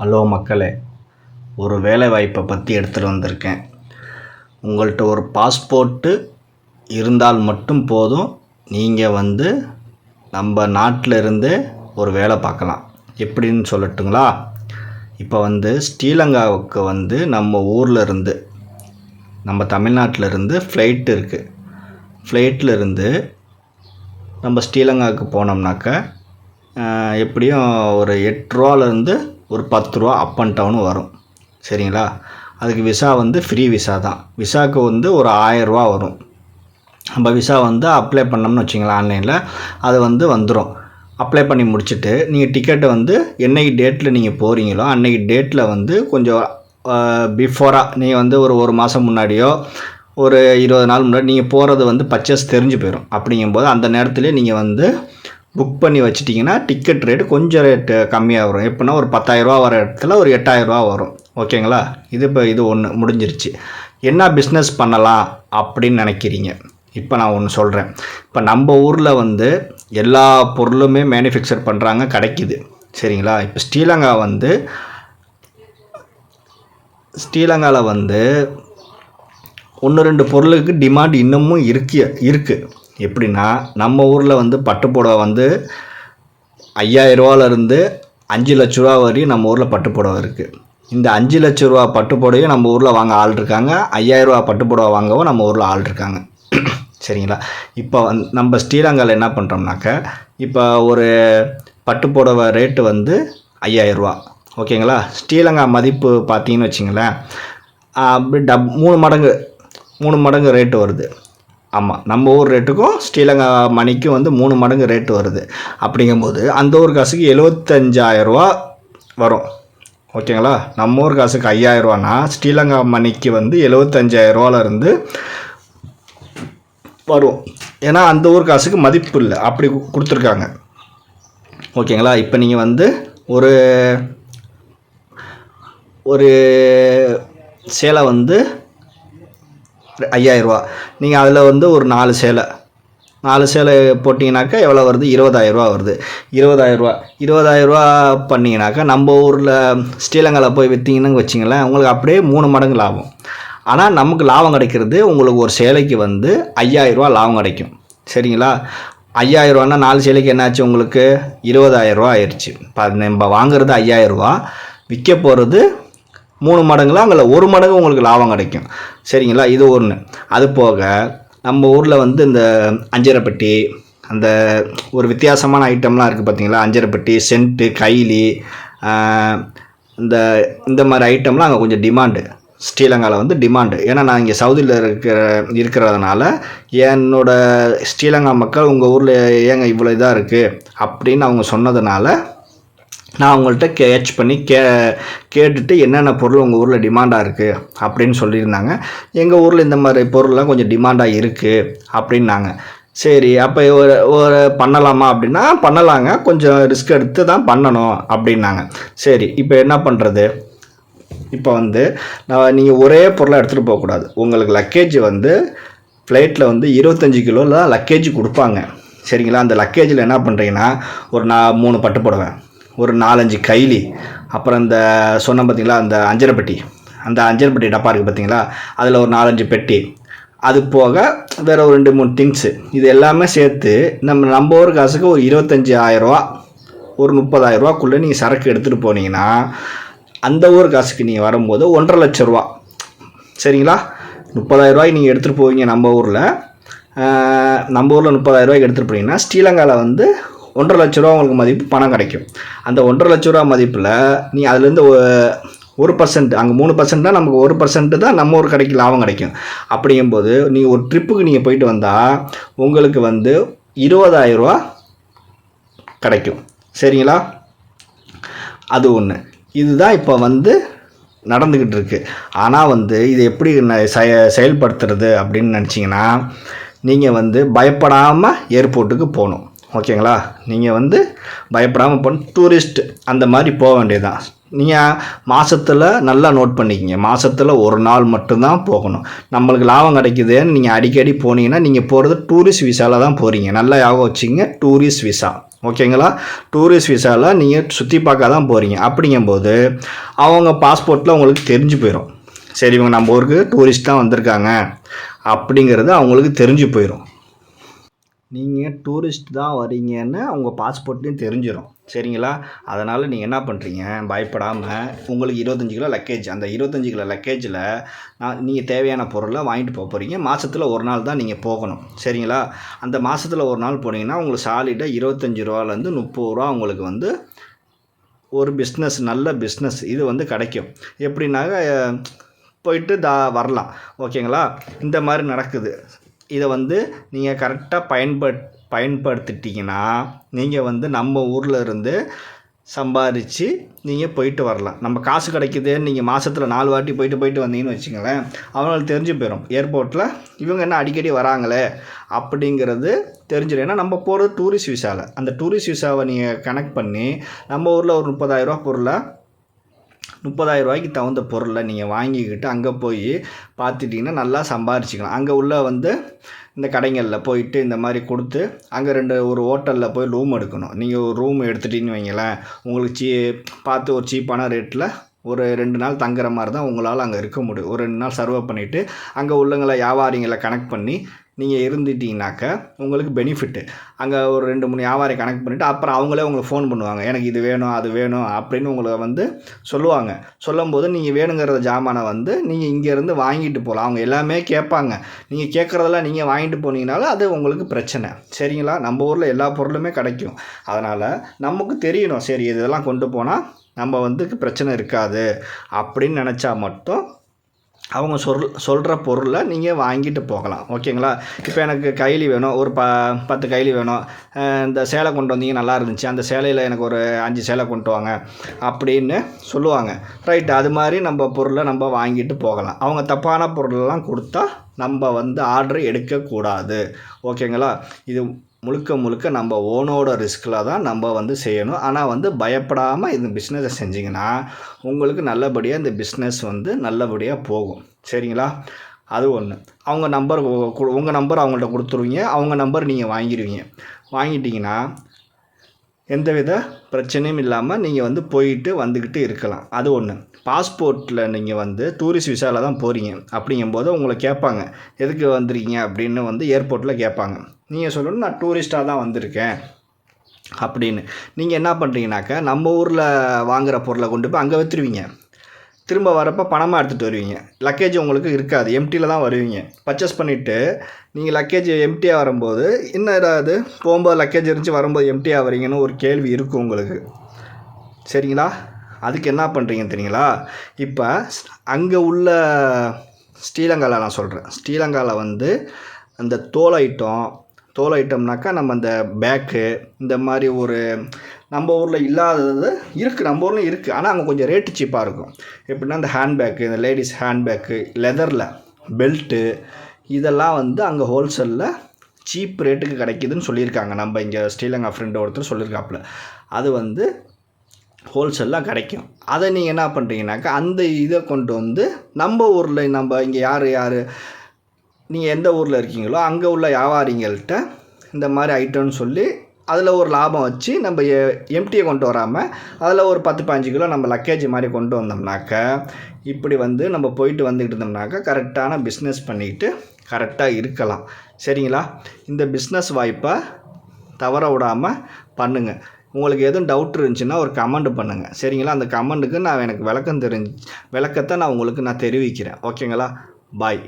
Hello மக்களே ஒரு வேலை வாய்ப்பை பற்றி எடுத்துகிட்டு வந்திருக்கேன். உங்கள்கிட்ட ஒரு பாஸ்போர்ட்டு இருந்தால் மட்டும் போதும். நீங்கள் வந்து நம்ம நாட்டில் இருந்து ஒரு வேலை பார்க்கலாம். எப்படின்னு சொல்லட்டுங்களா? இப்போ வந்து ஸ்ரீலங்காவுக்கு வந்து நம்ம ஊரில் இருந்து நம்ம தமிழ்நாட்டில் இருந்து ஃப்ளைட் இருக்குது ஃப்ளைட்டில் இருந்து நம்ம ஸ்ரீலங்காவுக்கு போனோம்னாக்கா எப்படியும் ஒரு எட்டு ரூபாலேருந்து ஒரு பத்து ரூபா அப் அண்ட் டவுன் வரும். சரிங்களா? அதுக்கு விசா வந்து ஃப்ரீ விசா தான். விசாவுக்கு வந்து ஒரு ஆயரூவா வரும். நம்ம விசா வந்து அப்ளை பண்ணோம்னு வச்சிங்களேன் ஆன்லைனில் அது வந்து வந்துடும் அப்ளை பண்ணி முடிச்சுட்டு நீங்கள் டிக்கெட்டை வந்து என்றைக்கு டேட்டில் நீங்கள் போகிறீங்களோ அன்றைக்கி டேட்டில் வந்து கொஞ்சம் பிஃபோராக நீங்கள் வந்து ஒரு ஒரு மாதம் முன்னாடியோ ஒரு இருபது நாள் முன்னாடி நீங்கள் போகிறது வந்து பர்ச்சேஸ் தெரிஞ்சு போயிடும் அப்படிங்கும்போது அந்த நேரத்துலேயே நீங்கள் வந்து புக் பண்ணி வச்சிட்டிங்கன்னா டிக்கெட் ரேட்டு கொஞ்சம் ரேட்டு கம்மியாக வரும். எப்படின்னா ஒரு பத்தாயிரரூவா வர இடத்துல ஒரு எட்டாயிரரூவா வரும். ஓகேங்களா இது இப்போ இது ஒன்று முடிஞ்சிருச்சு. என்ன பிஸ்னஸ் பண்ணலாம் அப்படின்னு நினைக்கிறீங்க? இப்போ நான் ஒன்று சொல்கிறேன் இப்போ நம்ம ஊரில் வந்து எல்லா பொருளுமே மேனுஃபேக்சர் பண்ணுறாங்க கிடைக்கிது. சரிங்களா? இப்போ ஸ்ரீலங்கா வந்து ஸ்ரீலங்காவில் வந்து ஒன்று ரெண்டு பொருளுக்கு டிமாண்ட் இன்னமும் இருக்கு இருக்குது எப்படின்னா நம்ம ஊரில் வந்து பட்டுப்புடவை வந்து ஐயாயிரரூவாலேருந்து அஞ்சு லட்ச ரூபா வரையும் நம்ம ஊரில் பட்டுப்புடவை இருக்குது இந்த அஞ்சு லட்ச ரூபா பட்டுப்புடவையும் நம்ம ஊரில் வாங்க ஆள் இருக்காங்க. ஐயாயிரரூவா பட்டுப்புடவை வாங்கவும் நம்ம ஊரில் ஆள் இருக்காங்க. சரிங்களா? இப்போ வந் நம்ம ஸ்ரீலங்காவில் என்ன பண்ணுறோம்னாக்க இப்போ ஒரு பட்டுப்புடவை ரேட்டு வந்து ஐயாயிரரூவா. ஓகேங்களா? ஸ்ரீலங்கா மதிப்பு பார்த்தீங்கன்னு வச்சிங்களேன். அப்படி டப் மூணு மடங்கு மூணு மடங்கு ரேட்டு வருது. ஆமாம் நம்ம ஊர் ரேட்டுக்கும் ஸ்ரீலங்கா மணிக்கும் வந்து மூணு மடங்கு ரேட்டு வருது. அப்படிங்கும்போது அந்த ஊர் காசுக்கு எழுபத்தஞ்சாயிரரூவா வரும். ஓகேங்களா? நம்ம ஊர் காசுக்கு ஐயாயிரரூவானா ஸ்ரீலங்கா மணிக்கு வந்து எழுபத்தஞ்சாயிரரூவாலேருந்து வரும். ஏன்னா அந்த ஊர் காசுக்கு மதிப்பு இல்லை. அப்படி கொடுத்துருக்காங்க. ஓகேங்களா? இப்போ நீங்கள் வந்து ஒரு ஒரு சேலை வந்து ஐயாயிரரூவா நீங்கள் அதில் வந்து ஒரு நாலு சேலை. நாலு சேலை போட்டிங்கனாக்கா எவ்வளோ வருது? இருபதாயிரரூவா வருது. இருபதாயிரரூவா இருபதாயிரரூவா பண்ணிங்கனாக்கா நம்ம ஊரில் ஸ்ரீலங்காவில் போய் விற்றீங்கன்னு வச்சிங்களேன் உங்களுக்கு அப்படியே மூணு மடங்கு லாபம். ஆனால் நமக்கு லாபம் கிடைக்கிறது உங்களுக்கு ஒரு சேலைக்கு வந்து ஐயாயிரரூவா லாபம் கிடைக்கும். சரிங்களா? ஐயாயிரரூவானா நாலு சேலைக்கு என்னாச்சு உங்களுக்கு? இருபதாயிரரூவா ஆயிடுச்சு இப்போ நம்ம வாங்குறது ஐயாயிரரூவா விற்க போகிறது மூணு மடங்குல அங்கே ஒரு மடங்கு உங்களுக்கு லாபம் கிடைக்கும். சரிங்களா? இது ஒன்று அது போக நம்ம ஊரில் வந்து இந்த அஞ்சரைப்பட்டி அந்த ஒரு வித்தியாசமான ஐட்டம்லாம் இருக்குது பார்த்தீங்களா அஞ்சரைப்பட்டி சென்ட்டு கைலி இந்த இந்த மாதிரி ஐட்டம்லாம் அங்கே கொஞ்சம் டிமாண்டு ஸ்ரீலங்காவில் வந்து டிமாண்டு ஏன்னா நான் இங்கே சவுதியில் இருக்கிற இருக்கிறதுனால என்னோட ஸ்ரீலங்கா மக்கள் உங்கள் ஊரில் ஏங்க இவ்வளோ இதாக இருக்குது அப்படின்னு அவங்க சொன்னதுனால நான் அவங்கள்ட்ட கேட்ச் பண்ணி கே கேட்டுட்டு என்னென்ன பொருள் உங்கள் ஊரில் டிமாண்டாக இருக்குது அப்படின்னு சொல்லியிருந்தாங்க. எங்கள் ஊரில் இந்த மாதிரி பொருள்லாம் கொஞ்சம் டிமாண்டாக இருக்குது அப்படின்னாங்க. சரி அப்போ ஒரு ஒரு பண்ணலாமா அப்படின்னா பண்ணலாங்க. கொஞ்சம் ரிஸ்க் எடுத்து தான் பண்ணணும் அப்படின்னாங்க. சரி இப்போ என்ன பண்ணுறது இப்போ வந்து நான் நீங்கள் ஒரே பொருளை எடுத்துகிட்டு போகக்கூடாது உங்களுக்கு லக்கேஜ் வந்து ஃப்ளைட்டில் வந்து இருபத்தஞ்சி கிலோவில் தான் லக்கேஜ் கொடுப்பாங்க. சரிங்களா? அந்த லக்கேஜில் என்ன பண்ணுறீங்கன்னா ஒரு நான் மூணு பட்டு போடுவேன். ஒரு நாலஞ்சு கைலி. அப்புறம் இந்த சொன்ன பார்த்தீங்களா அந்த அஞ்சரைப்பட்டி. அந்த அஞ்சரைப்பட்டி டப்பா இருக்குது பார்த்தீங்களா அதில் ஒரு நாலஞ்சு பெட்டி. அது போக வேற ஒரு ரெண்டு மூணு திங்ஸு இது எல்லாமே சேர்த்து நம்ம நம்ம ஊர் காசுக்கு ஒரு இருபத்தஞ்சி ஆயிரரூவா ஒரு முப்பதாயிரரூவாக்குள்ளே நீங்கள் சரக்கு எடுத்துகிட்டு போனீங்கன்னா அந்த ஊர் காசுக்கு நீங்கள் வரும்போது ஒன்றரை லட்ச ரூபா சரிங்களா? முப்பதாயிரரூவாய்க்கு நீங்கள் எடுத்துகிட்டு போவீங்க நம்ம ஊரில். நம்ம ஊரில் முப்பதாயிரரூவாய்க்கு எடுத்துகிட்டு போனீங்கன்னா ஸ்ரீலங்காவில் வந்து ஒன்றரை லட்ச ரூபா உங்களுக்கு மதிப்பு பணம் கிடைக்கும். அந்த ஒன்றரை லட்ச ரூபா மதிப்பில் நீ அதுலேருந்து ஒரு பர்சன்ட் அங்கே மூணு பர்சன்ட் தான் நமக்கு ஒரு பர்சன்ட் தான் நம்ம ஒரு கடைக்கு லாபம் கிடைக்கும். அப்படிங்கும்போது நீங்கள் ஒரு ட்ரிப்புக்கு நீங்கள் போயிட்டு வந்தால் உங்களுக்கு வந்து இருபதாயிரரூவா கிடைக்கும். சரிங்களா? அது ஒன்று இதுதான் இப்போ வந்து நடந்துக்கிட்டு இருக்கு. ஆனால் வந்து இது எப்படி ந- செய செயல்படுத்துறது அப்படின்னு நினச்சிங்கன்னா நீங்கள் வந்து பயப்படாமல் ஏர்போர்ட்டுக்கு போகணும். ஓகேங்களா? நீங்கள் வந்து பயப்படாமல் பண் டூரிஸ்ட் அந்த மாதிரி போக வேண்டியதுதான். நீங்கள் மாதத்தில் நல்லா நோட் பண்ணிக்கிங்க. மாதத்தில் ஒரு நாள் மட்டும்தான் போகணும். நம்மளுக்கு லாபம் கிடைக்குதுன்னு நீங்கள் அடிக்கடி போனீங்கன்னா நீங்கள் போகிறது டூரிஸ்ட் விசாவில் தான் போகிறீங்க நல்லா ஞாபகம் வச்சுங்க டூரிஸ்ட் விசா ஓகேங்களா? டூரிஸ்ட் விசாவில் நீங்கள் சுற்றி பார்க்க தான் போகிறீங்க அப்படிங்கும்போது அவங்க பாஸ்போர்ட்டில் உங்களுக்கு தெரிஞ்சு போயிடும் சரி இவங்க நம்ம ஊருக்கு டூரிஸ்ட் தான் வந்திருக்காங்க. அப்படிங்கிறது அவங்களுக்கு தெரிஞ்சு போயிடும் நீங்கள் டூரிஸ்ட் தான் வரீங்கன்னு உங்கள் பாஸ்போர்ட்லேயும் தெரிஞ்சிடும் சரிங்களா? அதனால் நீங்கள் என்ன பண்ணுறீங்க பயப்படாமல் உங்களுக்கு இருபத்தஞ்சி கிலோ லக்கேஜ் அந்த இருபத்தஞ்சி கிலோ லக்கேஜில் நான் நீங்கள் தேவையான பொருளை வாங்கிட்டு போக போகிறீங்க மாதத்தில் ஒரு நாள் தான் நீங்கள் போகணும். சரிங்களா? அந்த மாதத்தில் ஒரு நாள் போனீங்கன்னா உங்களுக்கு சாலிடாக இருபத்தஞ்சி ரூபாலேருந்து முப்பது ரூபா உங்களுக்கு வந்து ஒரு பிஸ்னஸ் நல்ல பிஸ்னஸ் இது வந்து கிடைக்கும். எப்படின்னாக்க போயிட்டு தா வரலாம். ஓகேங்களா? இந்த மாதிரி நடக்குது. இதை வந்து நீங்கள் கரெக்டாக பயன்பட் பயன்படுத்திட்டிங்கன்னா நீங்கள் வந்து நம்ம ஊரில் இருந்து சம்பாரித்து நீங்கள் போயிட்டு வரலாம். நம்ம காசு கிடைக்குதுன்னு நீங்கள் மாதத்தில் நாலு வாட்டி போயிட்டு போயிட்டு வந்தீங்கன்னு வச்சுங்களேன் அவங்களுக்கு தெரிஞ்சு போயிடும் ஏர்போர்ட்டில் இவங்க என்ன அடிக்கடி வராங்களே அப்படிங்கிறது தெரிஞ்சிடும் ஏன்னா நம்ம போகிறது டூரிஸ்ட் விசாவில் அந்த டூரிஸ்ட் விசாவை நீங்கள் கனெக்ட் பண்ணி நம்ம ஊரில் ஒரு முப்பதாயிரரூபா பொருளை முப்பதாயிரம் ரூபாய்க்கு தகுந்த பொருளை நீங்கள் வாங்கிக்கிட்டு அங்கே போய் பார்த்துட்டிங்கன்னா நல்லா சம்பாரிச்சிக்கலாம். அங்கே உள்ள வந்து இந்த கடைங்களில் போயிட்டு இந்த மாதிரி கொடுத்து அங்கே ரெண்டு ஒரு ஹோட்டலில் போய் ரூம் எடுக்கணும். நீங்கள் ஒரு ரூம் எடுத்துட்டீங்கன்னு வைங்களேன் உங்களுக்கு சீ பார்த்து ஒரு சீப்பான ரேட்டில் ஒரு ரெண்டு நாள் தங்குற மாதிரி தான் உங்களால் அங்கே இருக்க முடியும். ஒரு ரெண்டு நாள் சர்வை பண்ணிவிட்டு அங்கே உள்ளவங்களை வியாபாரிங்களை கனெக்ட் பண்ணி நீங்கள் இருந்துட்டீங்கனாக்க உங்களுக்கு பெனிஃபிட்டு அங்கே ஒரு ரெண்டு மூணு வியாபாரி கனெக்ட் பண்ணிவிட்டு அப்புறம் அவங்களே உங்களுக்கு ஃபோன் பண்ணுவாங்க. எனக்கு இது வேணும் அது வேணும் அப்படின்னு உங்களை வந்து சொல்லுவாங்க. சொல்லும்போது நீங்கள் வேணுங்கிற ஜாமானை வந்து நீங்கள் இங்கேருந்து வாங்கிட்டு போகலாம் அவங்க எல்லாமே கேட்பாங்க. நீங்கள் கேட்குறதெல்லாம் நீங்கள் வாங்கிட்டு போனீங்கனாலும் அது உங்களுக்கு பிரச்சனை. சரிங்களா? நம்ம ஊரில் எல்லா பொருளுமே கிடைக்கும். அதனால் நமக்கு தெரியணும். சரி இதெல்லாம் கொண்டு போனால் நம்ம வந்து பிரச்சனை இருக்காது அப்படின்னு நினச்சா மட்டும் அவங்க சொல் சொல்கிற பொருளை நீங்கள் வாங்கிட்டு போகலாம். ஓகேங்களா? இப்போ எனக்கு கைலி வேணும் ஒரு ப பத்து கைலி வேணும். இந்த சேலை கொண்டு வந்தீங்க நல்லா இருந்துச்சு. அந்த சேலையில் எனக்கு ஒரு அஞ்சு சேலை கொண்டு வாங்க அப்படின்னு சொல்லுவாங்க. ரைட் அது மாதிரி நம்ம பொருளை நம்ம வாங்கிட்டு போகலாம். அவங்க தப்பான பொருளெல்லாம் கொடுத்தா நம்ம வந்து ஆர்டர் எடுக்கக்கூடாது. ஓகேங்களா? இது முழுக்க முழுக்க நம்ம ஓனோட ரிஸ்கில் தான் நம்ம வந்து செய்யணும். ஆனால் வந்து பயப்படாமல் இந்த பிஸ்னஸை செஞ்சிங்கன்னா உங்களுக்கு நல்லபடியாக இந்த பிஸ்னஸ் வந்து நல்லபடியாக போகும். சரிங்களா? அது ஒன்று அவங்க நம்பர் உங்கள் நம்பர் அவங்கள்ட்ட கொடுத்துருவீங்க. அவங்க நம்பர் நீங்கள் வாங்கிடுவீங்க வாங்கிட்டிங்கன்னா எந்தவித பிரச்சனையும் இல்லாமல் நீங்கள் வந்து போயிட்டு வந்துக்கிட்டு இருக்கலாம். அது ஒன்று பாஸ்போர்ட்டில் நீங்கள் வந்து டூரிஸ்ட் விசாவில் தான் போகிறீங்க அப்படிங்கும்போது உங்களை கேட்பாங்க. எதுக்கு வந்திருக்கீங்க? அப்படின்னு வந்து ஏர்போர்ட்டில் கேட்பாங்க. நீங்கள் சொல்லணும் நான் டூரிஸ்ட்டாக தான் வந்திருக்கேன். அப்படின்னு. நீங்கள் என்ன பண்ணுறீங்கனாக்கா நம்ம ஊரில் வாங்குகிற பொருளை கொண்டு போய் அங்கே விற்றுருவீங்க திரும்ப வரப்போ பணமாக எடுத்துகிட்டு வருவீங்க. லக்கேஜ் உங்களுக்கு இருக்காது. எம்டியில் தான் வருவீங்க. பர்ச்சேஸ் பண்ணிவிட்டு நீங்கள் லக்கேஜ் எம்டியாக வரும்போது என்ன ஏதாவது போகும்போது லக்கேஜ் இருந்துச்சு வரும்போது எம்டியாக வரீங்கன்னு ஒரு கேள்வி இருக்கும் உங்களுக்கு. சரிங்களா? அதுக்கு என்ன பண்ணுறீங்க தெரியுங்களா? இப்போ அங்கே உள்ள ஸ்ரீலங்காவில் நான் சொல்கிறேன் ஸ்ரீலங்காவில் வந்து அந்த தோல் ஐட்டம் தோல் ஐட்டம்னாக்கா நம்ம அந்த பேக்கு இந்த மாதிரி ஒரு நம்ம ஊரில் இல்லாதது இருக்குது நம்ம ஊரில் இருக்குது ஆனால் அங்கே கொஞ்சம் ரேட்டு சீப்பாக இருக்கும். எப்படின்னா இந்த ஹேண்ட்பேக்கு இந்த லேடிஸ் ஹேண்ட்பேக்கு லெதரில் பெல்ட்டு இதெல்லாம் வந்து அங்கே ஹோல்சேலில் சீப் ரேட்டுக்கு கிடைக்குதுன்னு சொல்லியிருக்காங்க. நம்ம இங்கே ஸ்ரீலங்கா ஃப்ரெண்டு ஒருத்தர் சொல்லியிருக்காப்புல. அது வந்து ஹோல்சேலாக கிடைக்கும். அதை நீங்கள் என்ன பண்ணுறீங்கனாக்கா அந்த இதை கொண்டு வந்து நம்ம ஊரில் நம்ம இங்கே யார் யார் நீங்கள் எந்த ஊரில் இருக்கீங்களோ அங்கே உள்ள வியாபாரிங்கள்ட்ட இந்த மாதிரி ஐட்டம்னு சொல்லி அதில் ஒரு லாபம் வச்சு நம்ம எம்டியை கொண்டு வராமல் அதில் ஒரு பத்து பாஞ்சு கிலோ நம்ம லக்கேஜ் மாதிரி கொண்டு வந்தோம்னாக்க இப்படி வந்து நம்ம போயிட்டு வந்துக்கிட்டு இருந்தோம்னாக்கா கரெக்டான பிஸ்னஸ் பண்ணிக்கிட்டு கரெக்டாக இருக்கலாம். சரிங்களா? இந்த பிஸ்னஸ் வாய்ப்பை தவற விடாமல் பண்ணுங்கள் உங்களுக்கு எதுவும் டவுட் இருந்துச்சுன்னா ஒரு கமெண்ட் பண்ணுங்கள் சரிங்களா? அந்த கமெண்ட்டுக்கு நான் எனக்கு விளக்கம் தெரிஞ்சு விளக்கத்தை நான் உங்களுக்கு நான் தெரிவிக்கிறேன். ஓகேங்களா பாய்